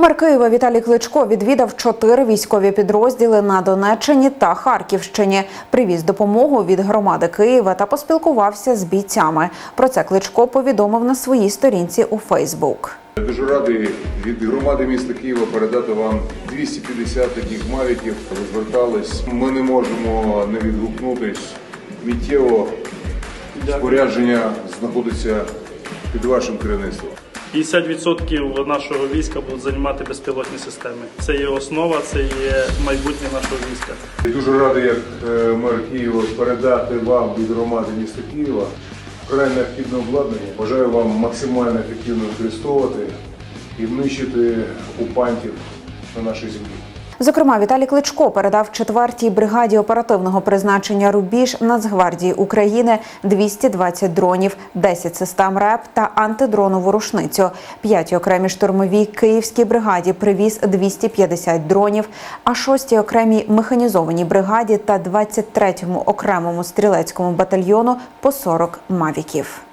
Мер Києва Віталій Кличко відвідав чотири військові підрозділи на Донеччині та Харківщині. Привіз допомогу від громади Києва та поспілкувався з бійцями. Про це Кличко повідомив на своїй сторінці у Фейсбук. Я дуже радий від громади міста Києва передати вам 250 таких мавіків. Ви звертались. Ми не можемо не відгукнутись. Миттєво спорядження знаходиться під вашим керівництвом. 50% нашого війська будуть займати безпілотні системи. Це є основа, це є майбутнє нашого війська. Я дуже радий, як е, мер Києва, передати вам від громади міста Києва край необхідне обладнання. Бажаю вам максимально ефективно використовувати і внищити окупантів на нашій землі. Зокрема, Віталій Кличко передав 4-й бригаді оперативного призначення Рубіж Нацгвардії України 220 дронів, 10 систем РЕП та антидронову рушницю. П'ятій окремій штурмовій київській бригаді привіз 250 дронів, а 6-й окремій механізованій бригаді та 23-му окремому стрілецькому батальйону по 40 мавіків.